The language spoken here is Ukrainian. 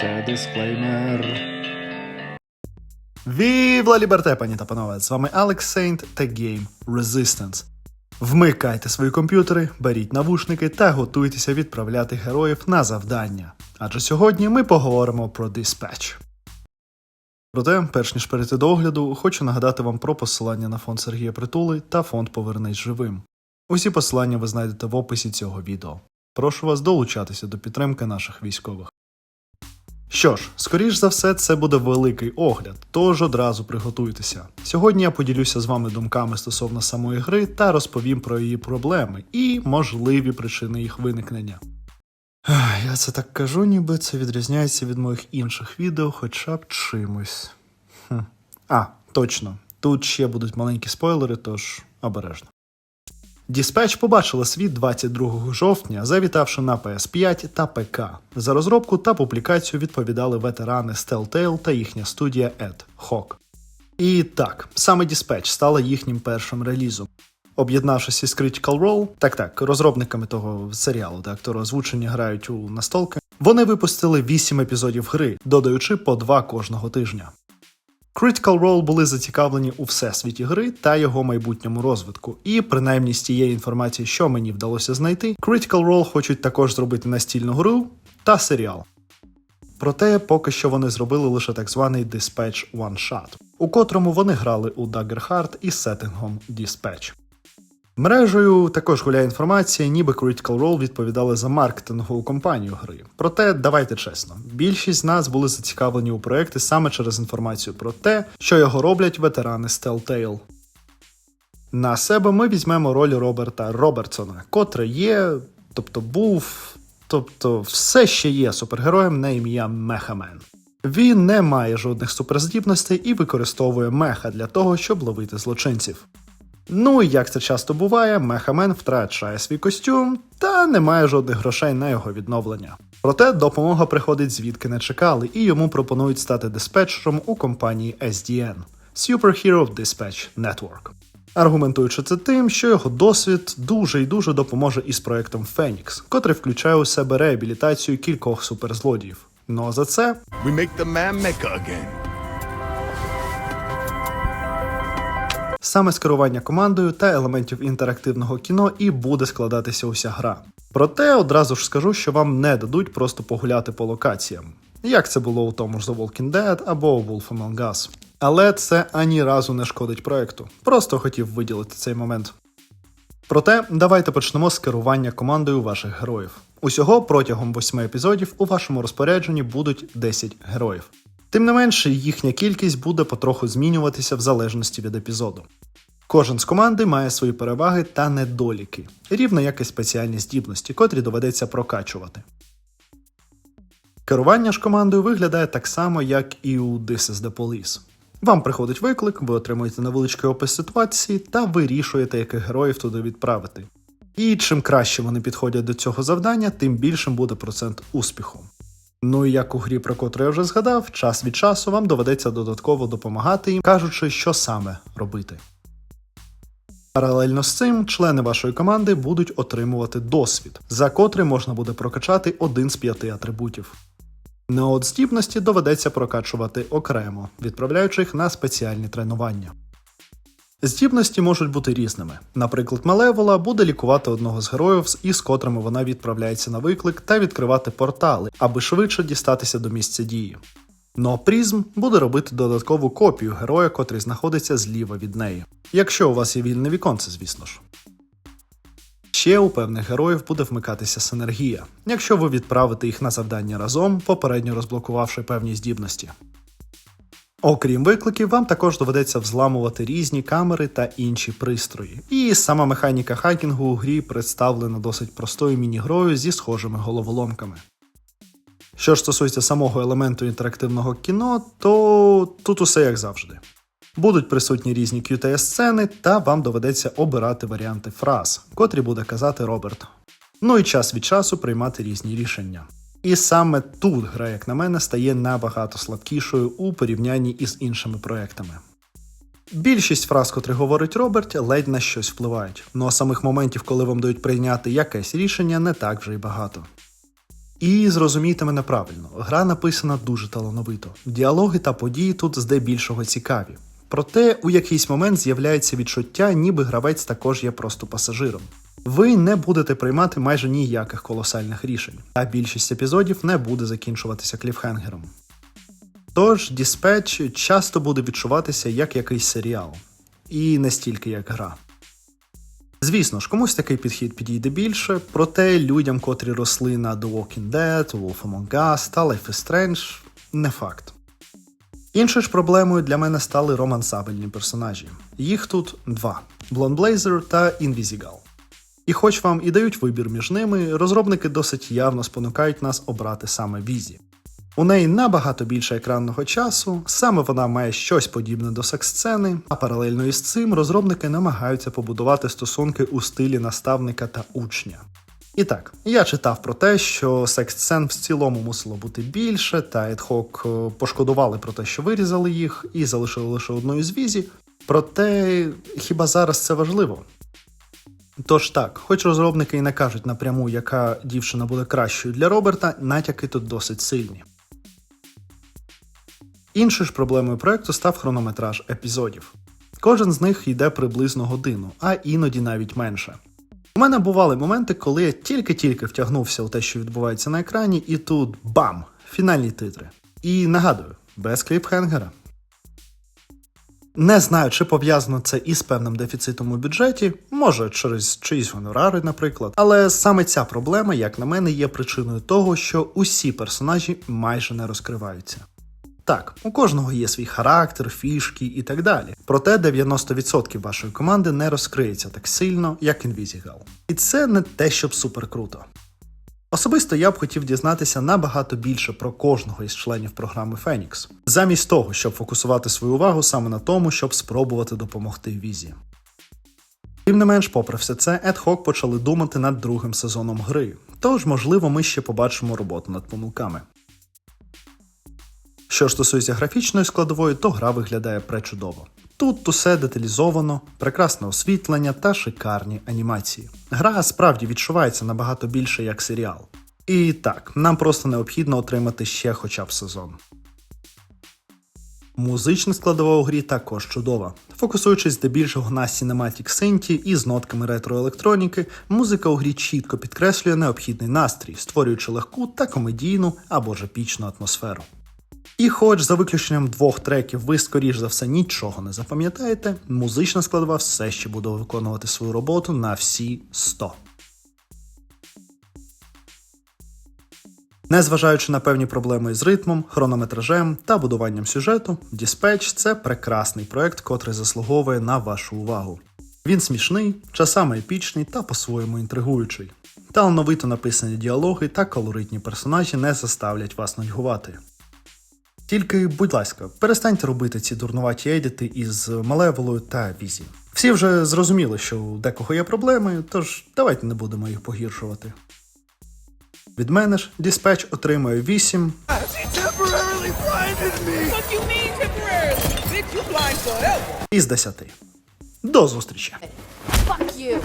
Це дисклеймер. Вівла Ліберте, пані та панове! З вами Алекс Сейнт та Game Resistance. Вмикайте свої комп'ютери, беріть навушники та готуйтеся відправляти героїв на завдання. Адже сьогодні ми поговоримо про Dispatch. Проте, перш ніж перейти до огляду, хочу нагадати вам про посилання на фонд Сергія Притули та фонд Повернись живим. Усі посилання ви знайдете в описі цього відео. Прошу вас долучатися до підтримки наших військових. Що ж, скоріш за все, це буде великий огляд, тож одразу приготуйтеся. Сьогодні я поділюся з вами думками стосовно самої гри та розповім про її проблеми і можливі причини їх виникнення. Я це так кажу, ніби це відрізняється від моїх інших відео, хоча б чимось. Хм. А, точно. Тут ще будуть маленькі спойлери, тож обережно. Dispatch побачила світ 22 жовтня, завітавши на PS5 та ПК. За розробку та публікацію відповідали ветерани Telltale та їхня студія Ed Hawk. І так, саме Dispatch стала їхнім першим релізом. Об'єднавшись із Critical Role, так так, розробниками того серіалу, де актори озвучення грають у настолки, вони випустили 8 епізодів гри, додаючи по 2 кожного тижня. Critical Role були зацікавлені у всесвіті гри та його майбутньому розвитку. І принаймні з тієї інформації, що мені вдалося знайти, Critical Role хочуть також зробити настільну гру та серіал. Проте поки що вони зробили лише так званий Dispatch One Shot, у котрому вони грали у Dagger Heart із сеттингом Dispatch. Мережею також гуляє інформація, ніби Critical Role відповідали за маркетингову компанію гри. Проте давайте чесно, більшість з нас були зацікавлені у проекти саме через інформацію про те, що його роблять ветерани з Telltale. На себе ми візьмемо роль Роберта Робертсона, котрий є, тобто був, тобто все ще є супергероєм на ім'я Мехамен. Він не має жодних суперздібностей і використовує меха для того, щоб ловити злочинців. Ну і як це часто буває, Мехамен втрачає свій костюм та не має жодних грошей на його відновлення. Проте допомога приходить звідки не чекали, і йому пропонують стати диспетчером у компанії SDN Superhero Dispatch Network. Аргументуючи це тим, що його досвід дуже і дуже допоможе із проектом Фенікс, котрий включає у себе реабілітацію кількох суперзлодіїв. Ну а за це We make the man mecha again. Саме з керування командою та елементів інтерактивного кіно і буде складатися уся гра. Проте одразу ж скажу, що вам не дадуть просто погуляти по локаціям, як це було у тому ж The Walking Dead або Wolf Among Us. Але це ані разу не шкодить проекту. Просто хотів виділити цей момент. Проте давайте почнемо з керування командою ваших героїв. Усього протягом 8 епізодів у вашому розпорядженні будуть 10 героїв. Тим не менше, їхня кількість буде потроху змінюватися в залежності від епізоду. Кожен з команди має свої переваги та недоліки, рівно як і спеціальні здібності, котрі доведеться прокачувати. Керування ж командою виглядає так само, як і у This is the Police. Вам приходить виклик, ви отримуєте невеличкий опис ситуації та вирішуєте, яких героїв туди відправити. І чим краще вони підходять до цього завдання, тим більшим буде процент успіху. Ну і як у грі, про котру я вже згадав, час від часу вам доведеться додатково допомагати їм, кажучи, що саме робити. Паралельно з цим члени вашої команди будуть отримувати досвід, за котрий можна буде прокачати один з п'яти атрибутів. На здібності доведеться прокачувати окремо, відправляючи їх на спеціальні тренування. Здібності можуть бути різними. Наприклад, Малевола буде лікувати одного з героїв, із котрими вона відправляється на виклик та відкривати портали, аби швидше дістатися до місця дії. А Прізм буде робити додаткову копію героя, котрий знаходиться зліва від неї. Якщо у вас є вільне віконце, звісно ж. Ще у певних героїв буде вмикатися синергія, якщо ви відправите їх на завдання разом, попередньо розблокувавши певні здібності. Окрім викликів, вам також доведеться взламувати різні камери та інші пристрої. І сама механіка хакінгу у грі представлена досить простою міні-грою зі схожими головоломками. Що ж стосується самого елементу інтерактивного кіно, то тут усе як завжди. Будуть присутні різні QTS-сцени, та вам доведеться обирати варіанти фраз, котрі буде казати Роберт. Ну і час від часу приймати різні рішення. І саме тут гра, як на мене, стає набагато слабкішою у порівнянні із іншими проектами. Більшість фраз, котрі говорить Роберт, ледь на щось впливають. Ну а самих моментів, коли вам дають прийняти якесь рішення, не так вже й багато. І зрозумійте мене правильно, гра написана дуже талановито. Діалоги та події тут здебільшого цікаві. Проте у якийсь момент з'являється відчуття, ніби гравець також є просто пасажиром. Ви не будете приймати майже ніяких колосальних рішень, а більшість епізодів не буде закінчуватися кліфхенгером. Тож Dispatch часто буде відчуватися як якийсь серіал, і не стільки як гра. Звісно ж, комусь такий підхід підійде більше, проте людям, котрі росли на The Walking Dead, Wolf Among Us та Life is Strange, не факт. Іншою ж проблемою для мене стали романсабельні персонажі. Їх тут два: Blonde Blazer та Invisigal. І хоч вам і дають вибір між ними, розробники досить явно спонукають нас обрати саме Візі. У неї набагато більше екранного часу, саме вона має щось подібне до секс-сцени, а паралельно із цим розробники намагаються побудувати стосунки у стилі наставника та учня. І так, я читав про те, що секс-сцен в цілому мусило бути більше, та Hoc е, пошкодували про те, що вирізали їх, і залишили лише одну із візі. Проте хіба зараз це важливо? Тож так, хоч розробники і не кажуть напряму, яка дівчина буде кращою для Роберта, натяки тут досить сильні. Іншою ж проблемою проекту став хронометраж епізодів. Кожен з них йде приблизно годину, а іноді навіть менше. У мене бували моменти, коли я тільки-тільки втягнувся у те, що відбувається на екрані, і тут бам! Фінальні титри. І нагадую, без кліпхенгера. Не знаю, чи пов'язано це із певним дефіцитом у бюджеті, може через чиїсь гонорари, наприклад. Але саме ця проблема, як на мене, є причиною того, що усі персонажі майже не розкриваються. Так, у кожного є свій характер, фішки і так далі. Проте 90% вашої команди не розкриється так сильно, як Invisigal. І це не те, щоб супер круто. Особисто я б хотів дізнатися набагато більше про кожного із членів програми Phoenix, замість того, щоб фокусувати свою увагу саме на тому, щоб спробувати допомогти Візі. Тим не менш, попри все це, Ad Hoc почали думати над другим сезоном гри, тож, можливо, ми ще побачимо роботу над помилками. Що ж стосується графічної складової, то гра виглядає пречудово. Тут усе деталізовано, прекрасне освітлення та шикарні анімації. Гра справді відчувається набагато більше як серіал. І так, нам просто необхідно отримати ще хоча б сезон. Музична складова у грі також чудова. Фокусуючись здебільшого на Cinematic Synth і з нотками ретроелектроніки, музика у грі чітко підкреслює необхідний настрій, створюючи легку та комедійну або ж епічну атмосферу. І хоч за виключенням двох треків ви, скоріш за все, нічого не запам'ятаєте, музична складова все ще буде виконувати свою роботу на всі 100. Незважаючи на певні проблеми з ритмом, хронометражем та будуванням сюжету, Dispatch – це прекрасний проект, котрий заслуговує на вашу увагу. Він смішний, часами епічний та по-своєму інтригуючий. Талановито написані діалоги та колоритні персонажі не заставлять вас нудьгувати. Тільки, будь ласка, перестаньте робити ці дурнуваті едіти із Малеволою та Візі. Всі вже зрозуміли, що у декого є проблеми, тож давайте не будемо їх погіршувати. Від мене ж Dispatch отримує 8 She temporarily blinded me. What you mean temporarily? Bitch, you blind forever. із 10. До зустрічі! Fuck you.